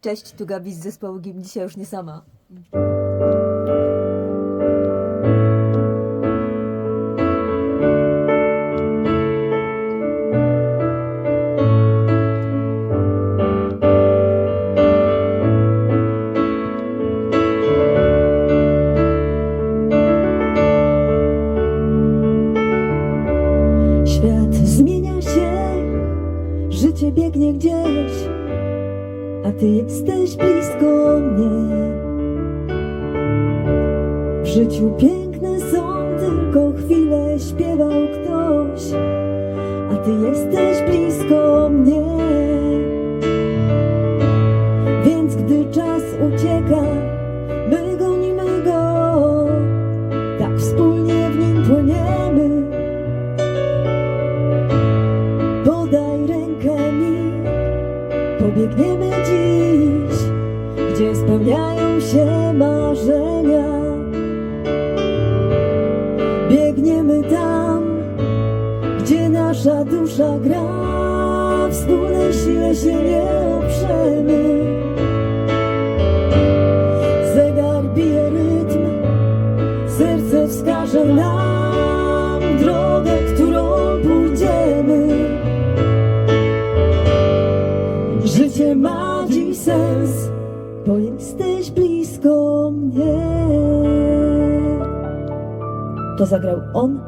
Cześć, tu Gabi z zespołu GIM, dzisiaj już nie sama. Świat zmienia się, życie biegnie gdzieś, a ty jesteś blisko mnie. W życiu piękne są tylko chwile, śpiewał ktoś, a ty jesteś blisko mnie. Więc gdy czas ucieka, my gonimy go, tak wspólnie w nim płyniemy. Podaj rękę mi, pobiegniemy dziś, gdzie spełniają się marzenia. Biegniemy tam, gdzie nasza dusza gra, wspólnej sile się nie oprzemy. Zegar bije rytm, serce wskaże nam drogę, którą pójdziemy. Życie ma dziś sens, bo jesteś blisko mnie. To zagrał on,